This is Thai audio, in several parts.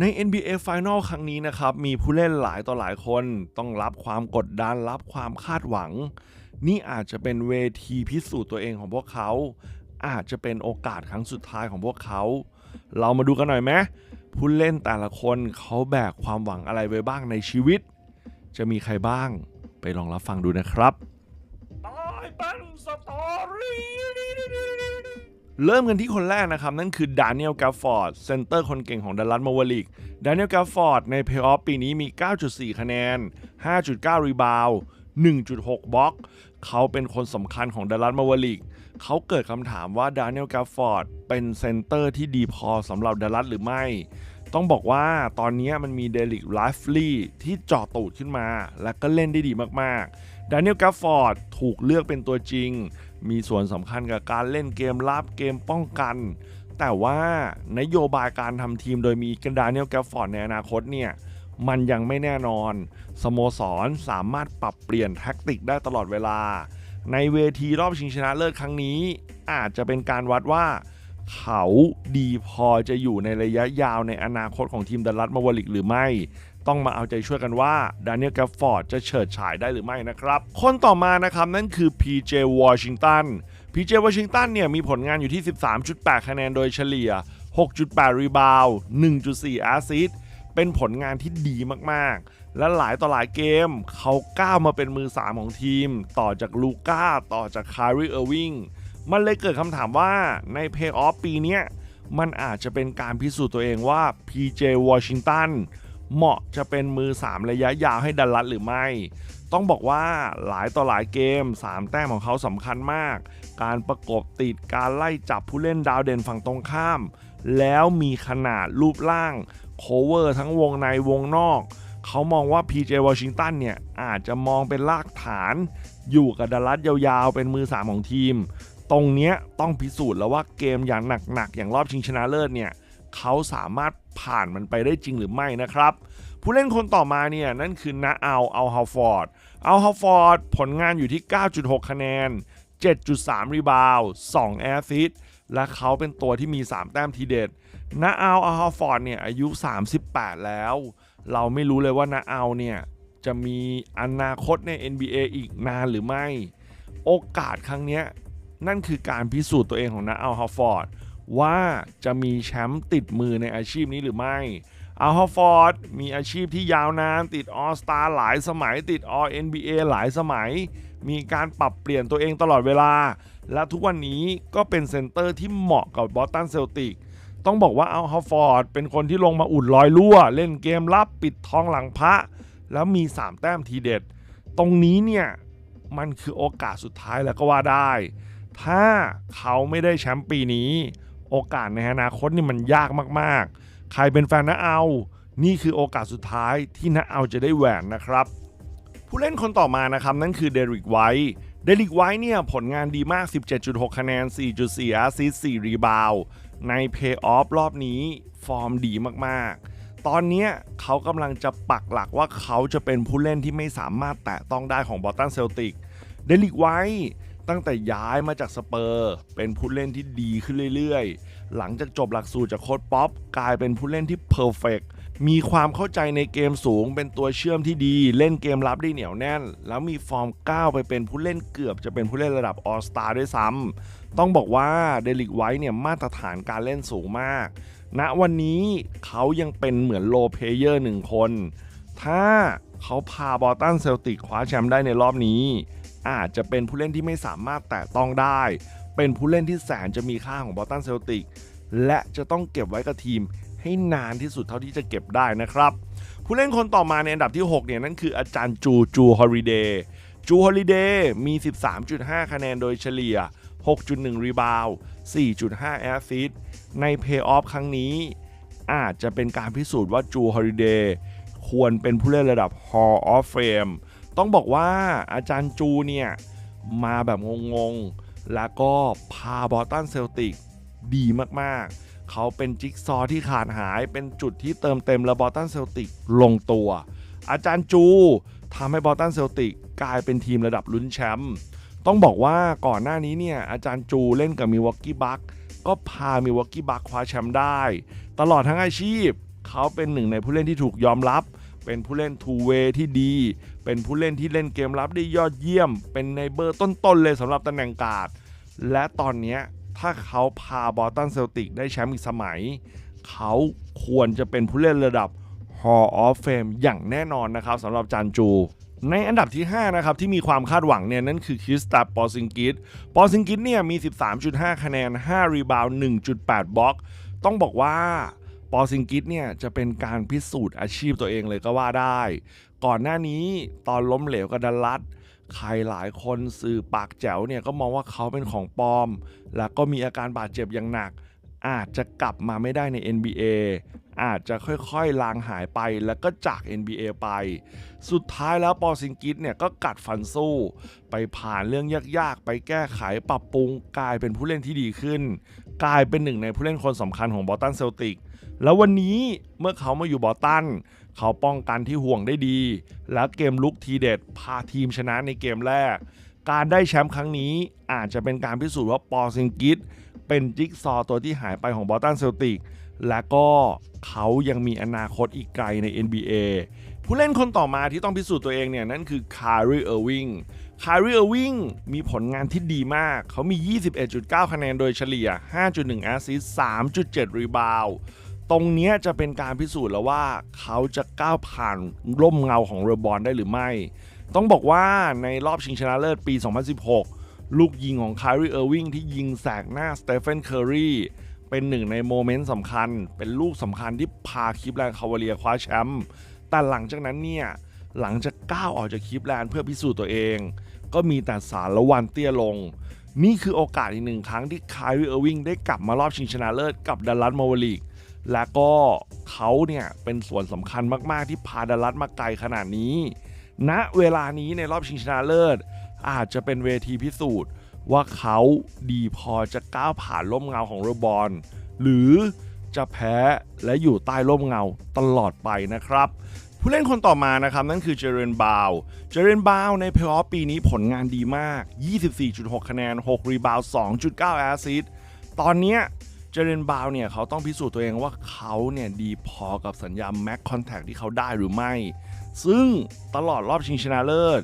ใน NBA Final ครั้งนี้นะครับ มีผู้เล่นหลายต่อหลายคนต้องรับความกดดันรับความคาดหวัง นี่อาจจะเป็นเวทีพิสูจน์ตัวเองของพวกเขา อาจจะเป็นโอกาสครั้งสุดท้ายของพวกเขา เรามาดูกันหน่อยไหมผู้เล่นแต่ละคนเขาแบกความหวังอะไรไว้บ้างในชีวิต จะมีใครบ้างไปลองรับฟังดูนะครับ เริ่มกันที่คนแรกนะครับ นั่นคือดานิเอลกาฟอร์ดเซนเตอร์คนเก่งของดัลลัสมาวลิกดานิเอลกาฟอร์ดในเพลย์ออฟปีนี้มี 9.4 คะแนน 5.9 รีบาวด์1.6 บล็อก เขาเป็นคนสำคัญของดัลลัสมาวลิกเขาเกิดคำถามว่าดานิเอลกาฟอร์ดเป็นเซนเตอร์ที่ดีพอสำหรับดัลลัสหรือไม่ ต้องบอกว่าตอนนี้มันมีเดลิกไลฟ์ลีที่เจาะตูดขึ้นมา และก็เล่นได้ดีมากๆดานิเอลกาฟอร์ดถูกเลือกเป็นตัวจริง มีส่วนสำคัญกับการเล่นเกมรับเกมป้องกัน แต่ว่านโยบายการทำทีมโดยมีกันดานิเอลแกฟฟอร์ดในอนาคตเนี่ยมันยังไม่แน่นอน สโมสรสามารถปรับเปลี่ยนแท็กติกได้ตลอดเวลา ในเวทีรอบชิงชนะเลิศครั้งนี้ อาจจะเป็นการวัดว่า เขาดีพอจะอยู่ในระยะยาวในอนาคตของทีมดัลลัสมาวลิกหรือไม่ ต้องมาเอาใจช่วยกันว่าดานิเอลแกฟฟอร์ดจะเฉิดฉายได้หรือไม่นะครับ คนต่อมานะครับนั่นคือ PJ Washington PJ Washington เนี่ยมีผลงานอยู่ที่ 13.8 คะแนนโดยเฉลี่ย 6.8 รีบาวด์1.4 แอสซิสต์เป็นผลงานที่ดีมากๆ และหลายต่อหลายเกม เขาก้าวมาเป็นมือ 3 ของทีม ต่อจากลูก้า ต่อจากคาริเออร์วิงมันเลยเกิดคำถามว่าในเพย์ออฟปีนี้มันอาจจะเป็นการพิสูจน์ตัวเองว่า PJ Washington เหมาะจะเป็นมือ 3 ระยะยาวให้ดัลลัสหรือไม่ ต้องบอกว่าหลายต่อหลายเกม 3 แต้มของเขาสำคัญมาก การประกบติดการไล่จับผู้เล่นดาวเด่นฝั่งตรงข้าม แล้วมีขนาดรูปร่างโคเวอร์ทั้งวงในวงนอก เขามองว่า PJ Washington เนี่ย อาจจะมองเป็นรากฐาน อยู่กับดัลลัสยาวๆ เป็นมือ 3 ของทีม ตรงเนี้ยต้องพิสูจน์แล้วว่าเกมอย่างหนักๆ อย่างรอบชิงชนะเลิศเนี่ย เขาสามารถผ่านมันไปได้จริงหรือไม่นะครับ ผู้เล่นคนต่อมาเนี่ยนั่นคือนาอัลอัลฮาฟอร์ดอัลฮาฟอร์ดผลงานอยู่ที่ 9.6 คะแนน 7.3 รีบาวด์2แอสซิสต์และเขาเป็นตัวที่มี 3 แต้มทีเด็ดนาอัลอัลฮาฟอร์ดเนี่ยอายุ 38 แล้ว เราไม่รู้เลยว่านาอัลเนี่ยจะมีอนาคตใน NBA อีกนานหรือไม่ โอกาสครั้งนี้นั่นคือการพิสูจน์ตัวเองของนาอัลฮาฟอร์ด ว่าจะมีแชมป์ติดมือในอาชีพนี้หรือไม่อัลฮอฟอร์ดมีอาชีพที่ยาวนาน ติดออสตาหลายสมัย ติดออ NBA หลายสมัย มีการปรับเปลี่ยนตัวเองตลอดเวลา และทุกวันนี้ก็เป็นเซนเตอร์ที่เหมาะกับบอสตันเซลติกต้องบอกว่าอัลฮอฟอร์ดเป็นคนที่ลงมาอุ่นลอยรั่ว เล่นเกมรับปิดทองหลังพระ แล้วมี 3 แต้มทีเด็ด ตรงนี้เนี่ย มันคือโอกาสสุดท้ายแล้วก็ว่าได้ ถ้าเขาไม่ได้แชมป์ปีนี้ โอกาสในอนาคตนี่มันยากมากๆ ใครเป็นแฟนนะเอา นี่คือโอกาสสุดท้ายที่นะเอาจะได้แหวนนะครับ ผู้เล่นคนต่อมานะครับนั่นคือเดริกไวท์เดริกไวท์เนี่ยผลงานดีมาก 17.6 คะแนน 4.4 แอสซิสต์4รีบาวในเพย์ออฟรอบนี้ฟอร์มดีมากๆ ตอนนี้เขากำลังจะปักหลักว่าเขาจะเป็นผู้เล่นที่ไม่สามารถแตะต้องได้ของบอสตันเซลติก เดลิกไวท์ ตั้งแต่ย้ายมาจากสเปอร์ เป็นผู้เล่นที่ดีขึ้นเรื่อยๆ หลังจากจบหลักสูตรจากโค้ชป๊อปกลายเป็นผู้เล่นที่เพอร์เฟกมีความเข้าใจในเกมสูง เป็นตัวเชื่อมที่ดี เล่นเกมรับได้เหนียวแน่น แล้วมีฟอร์มก้าวไปเป็นผู้เล่นเกือบจะเป็นผู้เล่นระดับออสตาด้วยซ้ำต้องบอกว่าเดลิกไวท์เนี่ยมาตรฐานการเล่นสูงมากณวันนี้เขายังเป็นเหมือนโลเพเยอร์หนึ่งคน ถ้าเขาพาบอตันเซลติกคว้าแชมป์ได้ในรอบนี้ อาจจะเป็นผู้เล่นที่ไม่สามารถแตะต้องได้ เป็นผู้เล่นที่แสนจะมีค่าของบอสตันเซลติกและจะต้องเก็บไว้กับทีมให้นานที่สุดเท่าที่จะเก็บได้นะครับ ผู้เล่นคนต่อมาในอันดับที่ 6 เนี่ย นั่นคืออาจารย์จู จูฮอริเดย์จูฮอริเดย์มี 13.5 คะแนนโดยเฉลี่ย 6.1 รีบาว 4.5 แอสซิสต์ในเพย์ออฟครั้งนี้ อาจจะเป็นการพิสูจน์ว่าจูฮอริเดย์ควรเป็นผู้เล่นระดับ Hall of Fame ต้องบอกว่าอาจารย์จูเนี่ย มาแบบงงๆ แล้วก็พาบอตันเซลติกดีมากๆ เขาเป็นจิ๊กซอที่ขาดหายเป็นจุดที่เติมเต็มและบอตันเซลติกลงตัว อาจารย์จูทำให้บอตันเซลติกกลายเป็นทีมระดับลุ้นแชมป์ต้องบอกว่าก่อนหน้านี้เนี่ย อาจารย์จูเล่นกับมิวอกกี้บัคก็พามิวอกกี้บัคคว้าแชมป์ได้ ตลอดทั้งอาชีพ เขาเป็นหนึ่งในผู้เล่นที่ถูกยอมรับ เป็นผู้เล่นทูเวที่ดี เป็นผู้เล่นที่เล่นเกมรับได้ยอดเยี่ยม เป็นในเบอร์ต้นๆเลยสำหรับตำแหน่งกาดและตอนนี้ถ้าเขาพาบอตันเซลติกได้แชมป์อีกสมัย เขาควรจะเป็นผู้เล่นระดับ Hall of Fame อย่างแน่นอนนะครับสำหรับจานจูในอันดับที่ 5 นะครับ ที่มีความคาดหวังเนี่ย นั่นคือคริสตัปปอซิงกิสปอซิงกิสเนี่ยมี 13.5 คะแนน 5 รีบาว 1.8 บล็อก ต้องบอกว่า ปอซิงกิสเนี่ยจะเป็นการพิสูจน์อาชีพตัวเองเลยก็ว่าได้ ก่อนหน้านี้ตอนล้มเหลวกับดัลลัสใครหลายคนสื่อปากแจ๋วเนี่ยก็มองว่าเขาเป็นของปลอม แล้วก็มีอาการบาดเจ็บอย่างหนัก อาจจะกลับมาไม่ได้ใน NBA อาจจะค่อยๆ ลางหายไปแล้วก็จาก NBA ไป สุดท้ายแล้วปอซิงกิสเนี่ยก็กัดฟันสู้ ไปผ่านเรื่องยากๆ ไปแก้ไขปรับปรุงกลายเป็นผู้เล่นที่ดีขึ้น กลายเป็นหนึ่งในผู้เล่นคนสำคัญของบอตันเซลติก แล้ววันนี้เมื่อเขามาอยู่บอตัน เขาป้องกันที่ห่วงได้ดี และเกมลุกทีเด็ดพาทีมชนะในเกมแรก การได้แชมป์ครั้งนี้อาจจะเป็นการพิสูจน์ว่าปอซิงกิสเป็นจิ๊กซอตัวที่หายไปของบอตันเซลติกและก็เขายังมีอนาคตอีกไกลใน NBA ผู้เล่นคนต่อมาที่ต้องพิสูจน์ตัวเองเนี่ยนั่นคือคาริเออร์วิงคาริเออร์วิงมีผลงานที่ดีมาก เขามี 21.9 คะแนนโดยเฉลี่ย 5.1 แอสซิสต์3.7 รีบาวด์ ตรงนี้จะเป็นการพิสูจน์แล้วว่าเขาจะก้าวผ่านร่มเงาของเรบอลได้หรือไม่ ต้องบอกว่าในรอบชิงชนะเลิศปี 2016 ลูกยิงของคาริเออร์วิงที่ยิงแสกหน้าสเตเฟนเคอร์รีเป็นหนึ่งในโมเมนต์สำคัญ เป็นลูกสำคัญที่พาคลิปแลนด์คาวาเลียคว้าแชมป์แต่หลังจากนั้นเนี่ยหลังจากก้าวออกจากคลิปแลนด์เพื่อพิสูจน์ตัวเอง ก็มีแต่สารละวันเตี้ยลง นี่คือโอกาสอีกหนึ่งครั้งที่คายริเออร์วิงได้กลับมารอบชิงชนะเลิศกับดัลลัสมาวลิก และก็เขาเนี่ยเป็นส่วนสำคัญมากๆที่พาดัลลัสมาไกลขนาดนี้ณเวลานี้ในรอบชิงชนะเลิศ อาจจะเป็นเวทีพิสูจน์ ว่าเขาดีพอจะก้าวผ่านร่มเงาของเรอบอลหรือจะแพ้และอยู่ใต้ร่มเงาตลอดไปนะครับ ผู้เล่นคนต่อมานะครับ นั่นคือเจเรนบาว เจเรนบาวในเพลย์ออฟปีนี้ผลงานดีมาก 24.6 คะแนน 6 รีบาวด์2.9 แอสซิสตตอนเนี้ย เจเรนบาวเนี่ยเขาต้องพิสูจน์ตัวเองว่าเขาเนี่ยดีพอกับสัญญาแม็กคอนแทคที่เขาได้หรือไม่ ซึ่งตลอดรอบชิงชนะเลิศ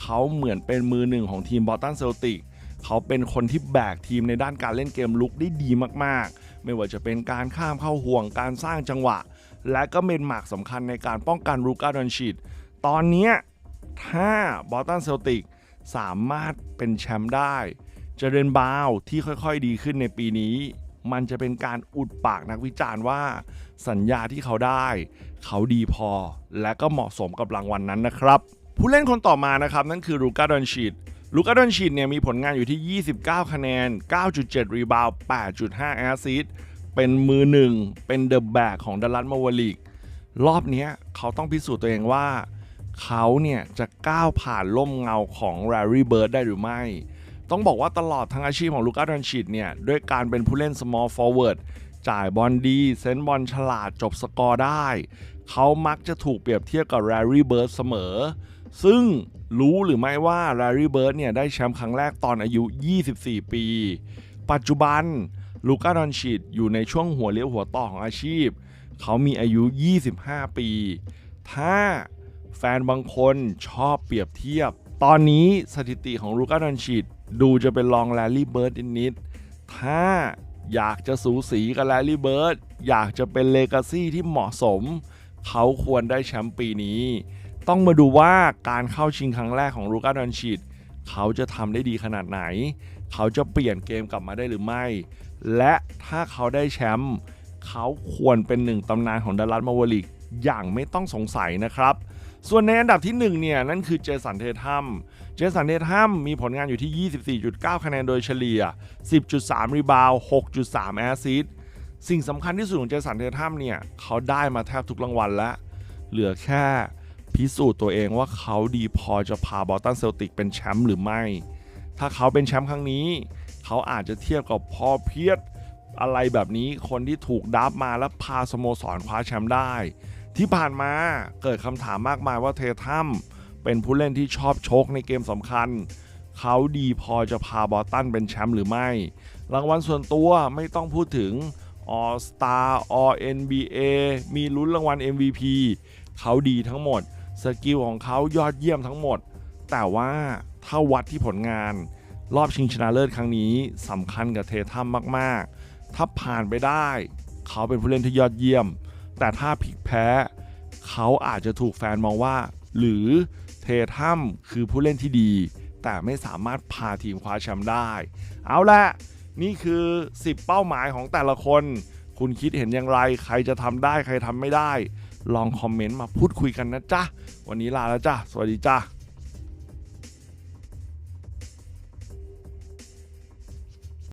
เขาเหมือนเป็นมือหนึ่งของทีมบอสตันเซลติกเขาเป็นคนที่แบกทีมในด้านการเล่นเกมลุกได้ดีมากๆ ไม่ว่าจะเป็นการข้ามเข้าห่วงการสร้างจังหวะ และก็เป็นหมากสำคัญในการป้องกันรูกาดอนชิตตอนนี้ถ้าบอสตันเซลติกสามารถเป็นแชมป์ได้ เจเรนบาวที่ค่อยๆดีขึ้นในปีนี้ มันจะเป็นการอุดปากนักวิจารณ์ว่า สัญญาที่เขาได้ เขาดีพอ และก็เหมาะสมกับรางวัลนนั้นนะครับ ผู้เล่นคนต่อมานะครับ นั่นคือลูกาดอนชิตลูกาดอนชิตเนี่ยมีผลงานอยู่ที่ 29 คะแนน 9.7 รีบาวด์8.5 แอสซิสต์เป็นมือหนึ่ง เป็นเดอะแบกของดัลลัสมาวลิก รอบนี้เขาต้องพิสูจน์ตัวเองว่า เขาเนี่ยจะก้าวผ่านล่มเงาของแรรี่เบิร์ดได้หรือไม่ ต้องบอกว่าตลอดทั้งอาชีพของลูกาดอนชิตเนี่ยด้วยการเป็นผู้เล่น small forward จ่ายบอลดี เซนบอลฉลาดจบสกอร์ได้ เขามักจะถูกเปรียบเทียบกับแรรี่เบิร์ดเสมอ ซึ่งรู้หรือไม่ว่าแรรี่เบิร์ดเนี่ยได้แชมป์ครั้งแรกตอนอายุ 24 ปี ปัจจุบันลูกาดอนชิตอยู่ในช่วงหัวเลี้ยวหัวต่อของอาชีพ เขามีอายุ 25 ปี ถ้าแฟนบางคนชอบเปรียบเทียบ ตอนนี้สถิติของลูกาดอนชิต ดูจะเป็นรองแรลลี่เบิร์ดนิดๆถ้าอยากจะสูสีกับแรลลี่เบิร์ดอยากจะเป็นเลกาซี่ที่เหมาะสม เขาควรได้แชมป์ปีนี้ ต้องมาดูว่าการเข้าชิงครั้งแรกของลูกาดอนชิตเขาจะทำได้ดีขนาดไหน เขาจะเปลี่ยนเกมกลับมาได้หรือไม่ และถ้าเขาได้แชมป์เขาควรเป็นหนึ่งตำนานของดัลลัสมาวลิกอย่างไม่ต้องสงสัยนะครับ ส่วนในอันดับที่ 1 เนี่ย นั่นคือเจสันเททัม เจสันเททัมมีผลงานอยู่ที่ 24.9 คะแนนโดยเฉลี่ย 10.3 รีบาว 6.3 แอสซิสต์สิ่งสำคัญที่สุดของเจสันเททัมเนี่ย เขาได้มาแทบทุกรางวัลแล้ว เหลือแค่พิสูจน์ตัวเองว่าเขาดีพอจะพาบอสตันเซลติกเป็นแชมป์หรือไม่ ถ้าเขาเป็นแชมป์ครั้งนี้ เขาอาจจะเทียบกับพอเพียสอะไรแบบนี้คนที่ถูกดับมาแล้วพาสโมสรคว้าแชมป์ได้ ที่ผ่านมาเกิดคำถามมากมายว่าเททัมเป็นผู้เล่นที่ชอบชกในเกมสำคัญ เขาดีพอจะพาบอตันเป็นแชมป์หรือไม่ รางวัลส่วนตัวไม่ต้องพูดถึง All Star All NBA มีลุ้นรางวัล MVP เขาดีทั้งหมด สกิลของเขายอดเยี่ยมทั้งหมด แต่ว่าถ้าวัดที่ผลงาน รอบชิงชนะเลิศครั้งนี้สำคัญกับเททัมมาก ๆ ถ้าผ่านไปได้ เขาเป็นผู้เล่นที่ยอดเยี่ยม แต่ถ้าพลิกแพ้ เขาอาจจะถูกแฟนมองว่า หรือเททัมคือผู้เล่นที่ดี แต่ไม่สามารถพาทีมคว้าแชมป์ได้ เอาละนี่คือ 10 เป้าหมายของแต่ละคน คุณคิดเห็นอย่างไร ใครจะทำได้ใครทำไม่ได้ ลองคอมเมนต์มาพูดคุยกันนะจ๊ะ วันนี้ลาแล้วจ้ะ สวัสดีจ้ะ